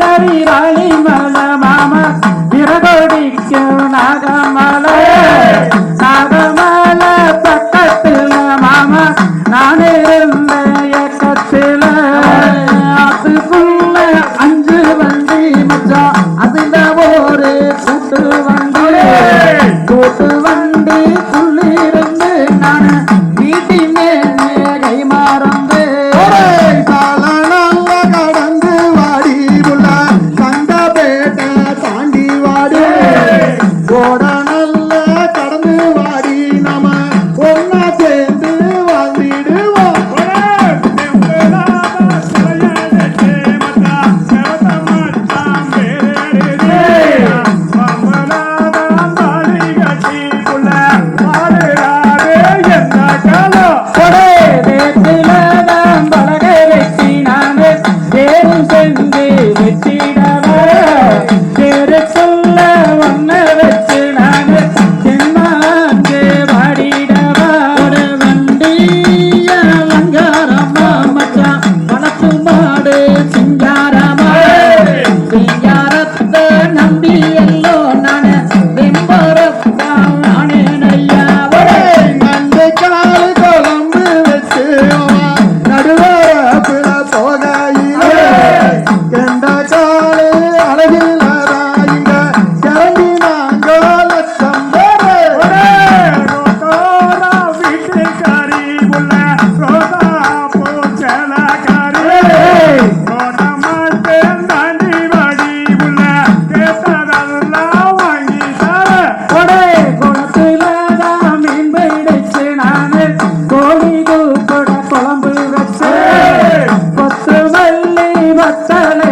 ലാലി മാലി മല മാമ പിറകൊടിക്കണാകാം சரண